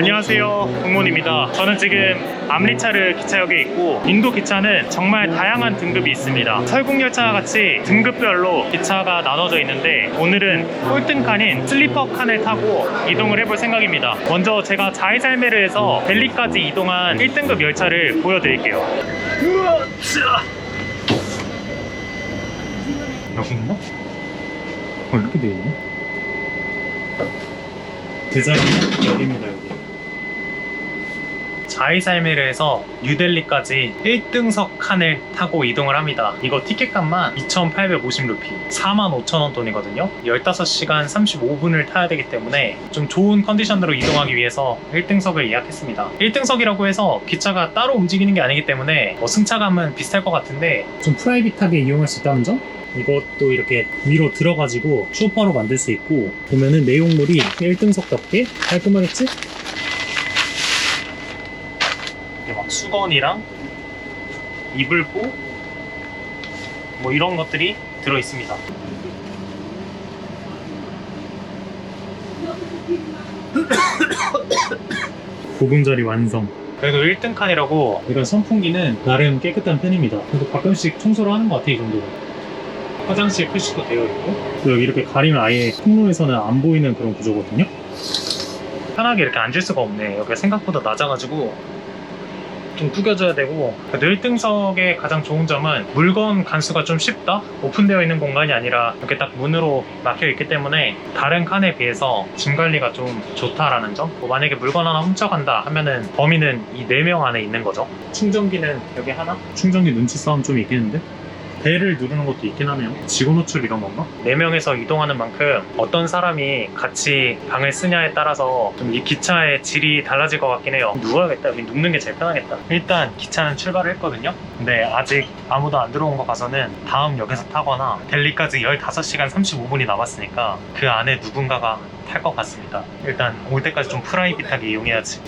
안녕하세요. 동문입니다. 저는 지금 암리차르 기차역에 있고 인도 기차는 정말 다양한 등급이 있습니다. 설국열차 같이 등급별로 기차가 나눠져 있는데 오늘은 꼴등칸인 슬리퍼 칸을 타고 이동을 해볼 생각입니다. 먼저 제가 자이살메르에서 델리까지 이동한 1등급 열차를 보여드릴게요. 으아, 여기인가? 어 이렇게 돼 있네. 대자리는 여기입니다 여기 자이살메르에서 뉴델리까지 1등석 칸을 타고 이동을 합니다 이거 티켓값만 2,850루피 45,000원 돈이거든요 15시간 35분을 타야 되기 때문에 좀 좋은 컨디션으로 이동하기 위해서 1등석을 예약했습니다 1등석이라고 해서 기차가 따로 움직이는 게 아니기 때문에 뭐 승차감은 비슷할 것 같은데 좀 프라이빗하게 이용할 수 있다는 점? 이것도 이렇게 위로 들어가지고 쇼파로 만들 수 있고 보면은 내용물이 1등석답게 깔끔하겠지? 이렇게 막 수건이랑 이불보 뭐 이런 것들이 들어 있습니다. 보금자리 완성. 그래도 1등 칸이라고 이런 선풍기는 나름 깨끗한 편입니다. 그래도 가끔씩 청소를 하는 것 같아 이 정도는. 화장실 표시도 되어 있고 또 여기 이렇게 가리면 아예 통로에서는 안 보이는 그런 구조거든요. 편하게 이렇게 앉을 수가 없네. 여기가 생각보다 낮아가지고 좀 구겨져야 되고 1등석의 가장 좋은 점은 물건 간수가 좀 쉽다? 오픈되어 있는 공간이 아니라 이렇게 딱 문으로 막혀 있기 때문에 다른 칸에 비해서 짐 관리가 좀 좋다라는 점 뭐 만약에 물건 하나 훔쳐간다 하면은 범인은 이 4명 안에 있는 거죠 충전기는 여기 하나? 충전기 눈치 싸움 좀 있겠는데? 배를 누르는 것도 있긴 하네요. 직원 호출 이런 건가? 4명에서 이동하는 만큼 어떤 사람이 같이 방을 쓰냐에 따라서 좀 이 기차의 질이 달라질 것 같긴 해요. 누워야겠다. 여기 눕는 게 제일 편하겠다. 일단 기차는 출발을 했거든요. 근데 아직 아무도 안 들어온 거 봐서는 다음 역에서 타거나 델리까지 15시간 35분이 남았으니까 그 안에 누군가가 탈 것 같습니다. 일단 올 때까지 좀 프라이빗하게 이용해야지.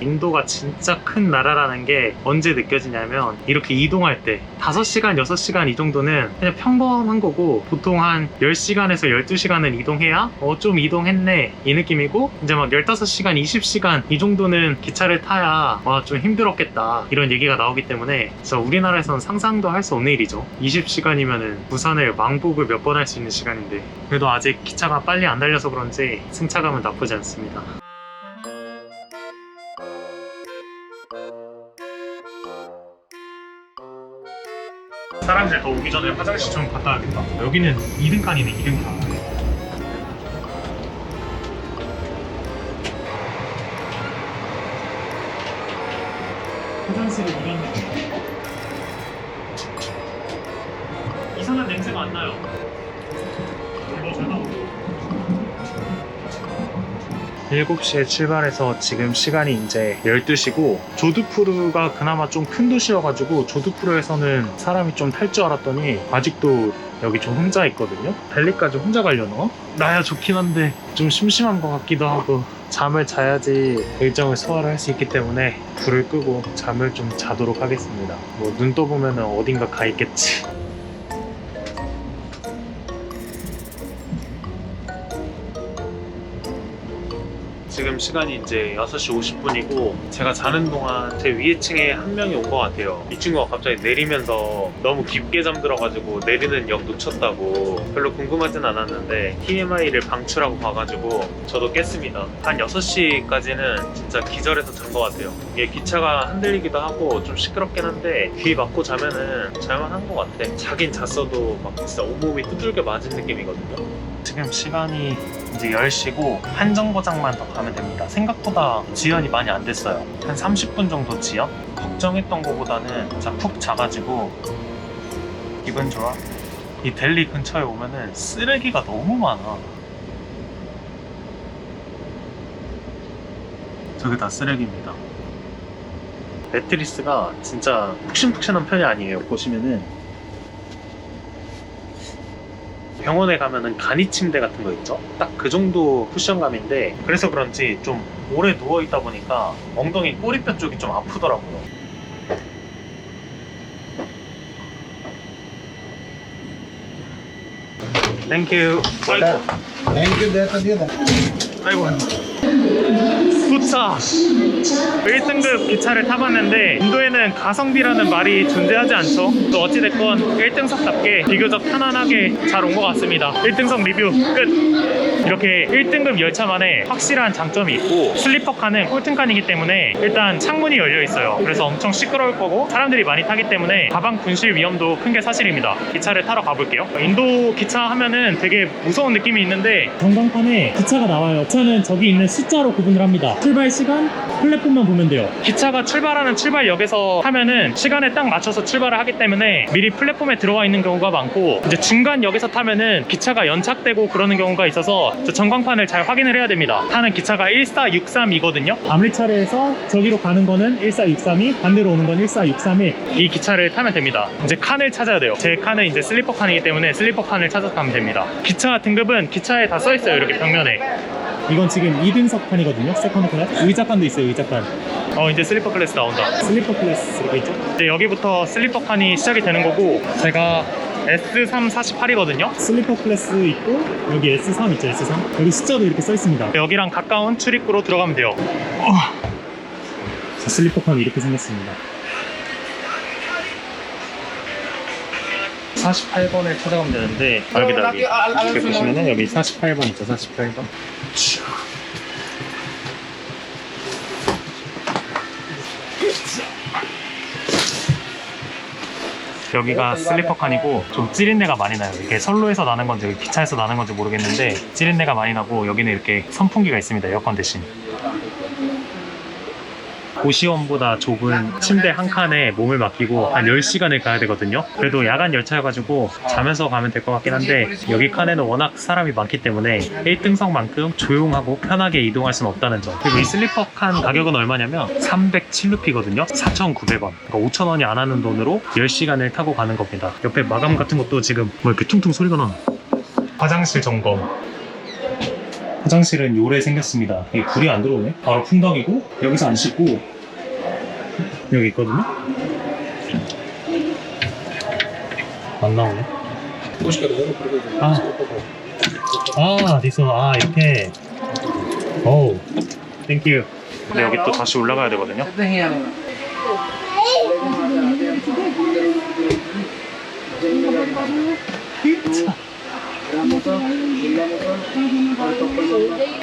인도가 진짜 큰 나라라는 게 언제 느껴지냐면 이렇게 이동할 때 5시간, 6시간 이 정도는 그냥 평범한 거고 보통 한 10시간에서 12시간은 이동해야 어 좀 이동했네 이 느낌이고 이제 막 15시간, 20시간 이 정도는 기차를 타야 와 좀 힘들었겠다 이런 얘기가 나오기 때문에 진짜 우리나라에서는 상상도 할 수 없는 일이죠. 20시간이면은 부산을 왕복을 몇 번 할 수 있는 시간인데 그래도 아직 기차가 빨리 안 달려서 그런지 승차감은 나쁘지 않습니다 사람들 더 오기 전에 화장실 좀 갔다 와야겠다. 여기는 2등 칸이네, 2등 칸. 화장실이 7시에 출발해서 지금 시간이 이제 12시고 조드푸르가 그나마 좀 큰 도시여가지고 조드푸르에서는 사람이 좀 탈 줄 알았더니 아직도 여기 좀 혼자 있거든요. 델리까지 혼자 가려나? 나야 좋긴 한데 좀 심심한 것 같기도 하고 잠을 자야지 일정을 소화를 할 수 있기 때문에 불을 끄고 잠을 좀 자도록 하겠습니다. 뭐 눈 떠보면 어딘가 가 있겠지 지금 시간이 이제 6시 50분이고 제가 자는 동안 제 위에 층에 한 명이 온 것 같아요. 이 친구가 갑자기 내리면서 너무 깊게 잠들어가지고 내리는 역 놓쳤다고 별로 궁금하진 않았는데 TMI를 방출하고 봐가지고 저도 깼습니다. 한 6시까지는 진짜 기절해서 잔 것 같아요. 이게 기차가 흔들리기도 하고 좀 시끄럽긴 한데 귀 막고 자면은 잘만한 것 같아. 자긴 잤어도 막 진짜 온몸이 두들겨 맞은 느낌이거든요. 지금 시간이 이제 10시고 한 정거장만 더 가면 됩니다. 생각보다 지연이 많이 안 됐어요. 한 30분 정도 지연? 걱정했던 것보다는 진짜 푹 자가지고 기분 좋아. 이 델리 근처에 오면은 쓰레기가 너무 많아. 저게 다 쓰레기입니다. 매트리스가 진짜 푹신푹신한 편이 아니에요. 보시면은 병원에 가면은 간이 침대 같은 거 있죠? 딱 그 정도 쿠션감인데 그래서 그런지 좀 오래 누워 있다 보니까 엉덩이 꼬리뼈 쪽이 좀 아프더라고요. 땡큐. 땡큐. 땡큐. 땡큐. 아이고. 기차 1등급 기차를 타봤는데 인도에는 가성비라는 말이 존재하지 않죠. 또 어찌됐건 1등석답게 비교적 편안하게 잘 온 것 같습니다. 1등석 리뷰 끝 이렇게 1등급 열차만에 확실한 장점이 있고 슬리퍼 칸은 꼴등칸이기 때문에 일단 창문이 열려 있어요. 그래서 엄청 시끄러울 거고 사람들이 많이 타기 때문에 가방 분실 위험도 큰 게 사실입니다. 기차를 타러 가볼게요. 인도 기차 하면은 되게 무서운 느낌이 있는데 전광판에 기차가 나와요. 기차는 저기 있는 숫자로 구분을 합니다. 출발 시간 플랫폼만 보면 돼요. 기차가 출발하는 출발역에서 타면은 시간에 딱 맞춰서 출발을 하기 때문에 미리 플랫폼에 들어와 있는 경우가 많고 이제 중간 역에서 타면은 기차가 연착되고 그러는 경우가 있어서 저 전광판을 잘 확인을 해야 됩니다. 타는 기차가 1463이거든요. 암리차례에서 저기로 가는 거는 14632 반대로 오는 건 14631 이. 기차를 타면 됩니다. 이제 칸을 찾아야 돼요. 제 칸은 이제 슬리퍼 칸이기 때문에 슬리퍼 칸을 찾아서 가면 됩니다. 기차 등급은 기차에 다 써 있어요 이렇게 벽면에. 이건 지금 2등석 칸이거든요. 세컨드 클래스. 의자 칸도 있어요 의자 칸 어 이제 슬리퍼 클래스 나온다. 슬리퍼 클래스 이렇게 있죠. 이제 여기부터 슬리퍼 칸이 시작이 되는 거고 제가 S3 48이거든요. 슬리퍼 클래스 있고 여기 S3 있죠 S3 여기 숫자도 이렇게 써 있습니다. 여기랑 가까운 출입구로 들어가면 돼요. 어. 자, 슬리퍼 칸이 이렇게 생겼습니다. 48번을 찾아가면 되는데 아, 여기다 여기 이렇게 보시면은. 여기 48번 있죠 48번 여기가 슬리퍼 칸이고 좀 찌린내가 많이 나요. 이게 선로에서 나는 건지 기차에서 나는 건지 모르겠는데 찌린내가 많이 나고 여기는 이렇게 선풍기가 있습니다. 에어컨 대신. 고시원보다 좁은 침대 한 칸에 몸을 맡기고 한 10시간을 가야 되거든요. 그래도 야간 열차여가지고 자면서 가면 될 것 같긴 한데 여기 칸에는 워낙 사람이 많기 때문에 1등석만큼 조용하고 편하게 이동할 수는 없다는 점. 그리고 이 슬리퍼 칸 가격은 얼마냐면 307루피거든요. 4,900원. 그러니까 5,000원이 안 하는 돈으로 10시간을 타고 가는 겁니다. 옆에 마감 같은 것도 지금 뭐 이렇게 퉁퉁 소리가 나. 화장실 점검. 화장실은 요래 생겼습니다. 이게 불이 안 들어오네. 바로 풍덩이고 여기서 안 씻고 여기 있거든요. 안 나오네. 아, 아, 디스 아 이렇게. 오, 땡큐. 근데 여기 또 다시 올라가야 되거든요. 그리고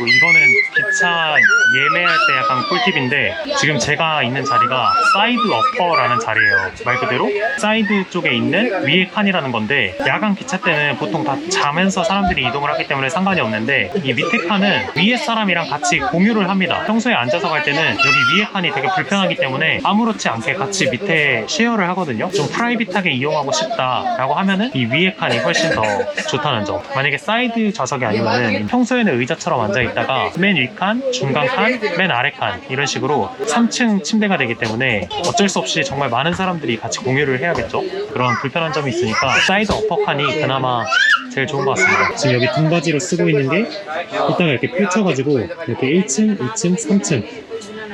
이거는 기차 예매할 때 약간 꿀팁인데 지금 제가 있는 자리가 사이드 어퍼라는 자리예요. 말 그대로 사이드 쪽에 있는 위에 칸이라는 건데 야간 기차 때는 보통 다 자면서 사람들이 이동을 하기 때문에 상관이 없는데 이 밑에 칸은 위에 사람이랑 같이 공유를 합니다. 평소에 앉아서 갈 때는 여기 위에 칸이 되게 불편하기 때문에 아무렇지 않게 같이 밑에 쉐어를 하거든요. 좀 프라이빗하게 이용하고 싶다라고 하면은 이 위에 칸이 훨씬 더 좋다는 점. 만약에 사이드 좌석이 아니면은 평소에는 의자처럼 앉아 있다가 맨 위 칸, 중간 칸, 맨 아래 칸 이런 식으로 3층 침대가 되기 때문에 어쩔 수 없이 정말 많은 사람들이 같이 공유를 해야겠죠. 그런 불편한 점이 있으니까 사이드 어퍼 칸이 그나마 제일 좋은 것 같습니다. 지금 여기 등받이로 쓰고 있는 게 이따가 이렇게 펼쳐가지고 이렇게 1층, 2층, 3층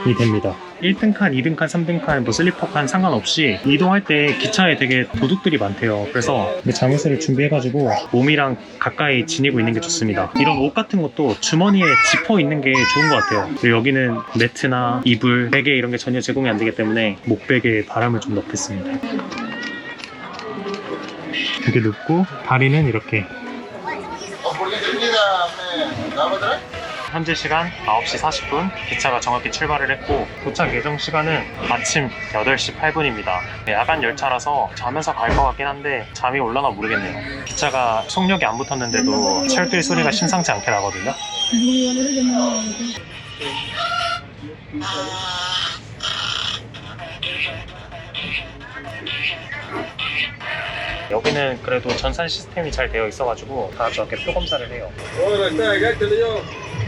이 됩니다. 1등 칸, 2등 칸, 3등 칸, 뭐 슬리퍼 칸 상관없이 이동할 때 기차에 되게 도둑들이 많대요. 그래서 자물쇠를 준비해가지고 몸이랑 가까이 지니고 있는 게 좋습니다. 이런 옷 같은 것도 주머니에 지퍼 있는 게 좋은 것 같아요. 그리고 여기는 매트나 이불, 베개 이런 게 전혀 제공이 안 되기 때문에 목베개에 바람을 좀 넣겠습니다. 이렇게 넣고 다리는 이렇게 현재 시간 9시 40분 기차가 정확히 출발을 했고 도착 예정 시간은 아침 8시 8분입니다. 야간 열차라서 자면서 갈 것 같긴 한데 잠이 올라나 모르겠네요. 기차가 속력이 안 붙었는데도 철길 소리가 심상치 않게 나거든요. 여기는 그래도 전산 시스템이 잘 되어 있어가지고 다 저렇게 표 검사를 해요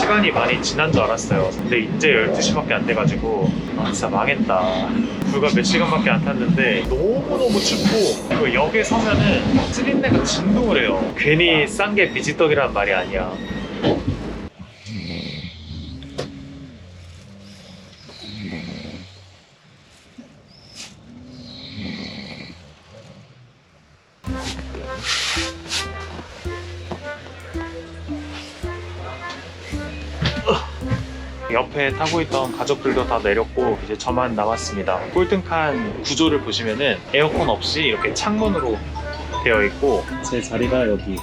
시간이 많이 지난 줄 알았어요. 근데 이제 12시밖에 안 돼가지고 아 진짜 망했다. 불과 몇 시간밖에 안 탔는데 너무너무 춥고 그리고 역에 서면은 찌린내가 진동을 해요. 괜히 싼 게 비지떡이란 말이 아니야. 타고 있던 가족들도 다 내렸고 이제 저만 남았습니다. 꼴등칸 구조를 보시면은 에어컨 없이 이렇게 창문으로 되어 있고 제 자리가 여기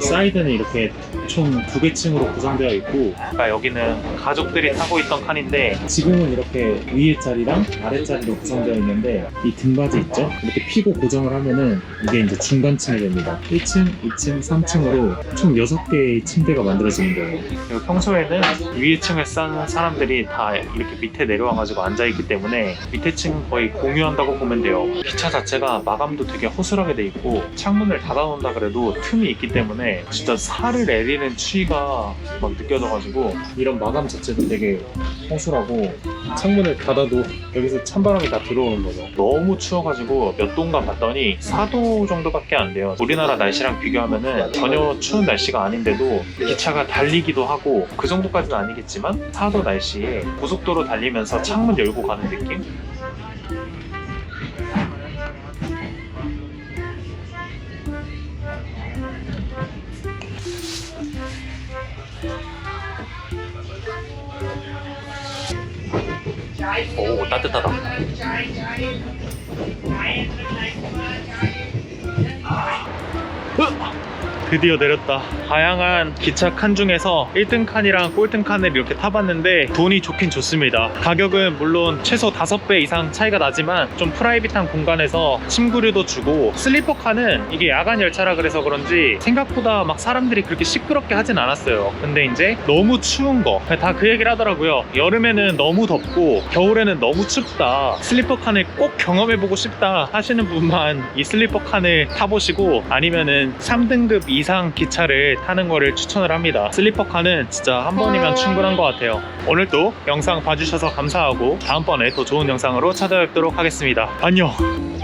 사이드는 이렇게 총 두 개 층으로 구성되어 있고 그러니까 여기는 가족들이 타고 있던 칸인데 지금은 이렇게 위에 자리랑 아래 자리로 구성되어 있는데 이 등받이 있죠? 이렇게 피고 고정을 하면은 이게 이제 중간층이 됩니다. 1층, 2층, 3층으로 총 6개의 침대가 만들어지는 거예요. 그리고 평소에는 위에 층을 싸는 사람들이 다 이렇게 밑에 내려와가지고 앉아있기 때문에 밑에 층 거의 공유한다고 보면 돼요. 기차 자체가 마감도 되게 허술하게 돼 있고 창문을 닫아놓는다 그래도 틈이 있기 때문에 진짜 살을 내리는 추위가 막 느껴져가지고 이런 마감 자체도 되게 허술하고 창문을 닫아도 여기서 찬바람이 다 들어오는 거죠. 너무 추워가지고 몇 도인가 봤더니 4도 정도밖에 안 돼요. 우리나라 날씨랑 비교하면은 전혀 추운 날씨가 아닌데도 기차가 달리기도 하고 그 정도까지는 아니겠지만 4도 날씨에 고속도로 달리면서 창문 열고 가는 느낌? 오 따뜻하다. 드디어 내렸다. 다양한 기차 칸 중에서 1등 칸이랑 꼴등 칸을 이렇게 타봤는데 돈이 좋긴 좋습니다. 가격은 물론 최소 5배 이상 차이가 나지만 좀 프라이빗한 공간에서 침구류도 주고 슬리퍼 칸은 이게 야간 열차라 그래서 그런지 생각보다 막 사람들이 그렇게 시끄럽게 하진 않았어요. 근데 이제 너무 추운 거 다 그 얘기를 하더라고요. 여름에는 너무 덥고 겨울에는 너무 춥다. 슬리퍼 칸을 꼭 경험해보고 싶다 하시는 분만 이 슬리퍼 칸을 타보시고 아니면은 3등급 이상 기차를 타는 거를 추천을 합니다. 슬리퍼 칸은 진짜 한 번이면 충분한 것 같아요. 오늘도 영상 봐주셔서 감사하고 다음번에 더 좋은 영상으로 찾아뵙도록 하겠습니다. 안녕!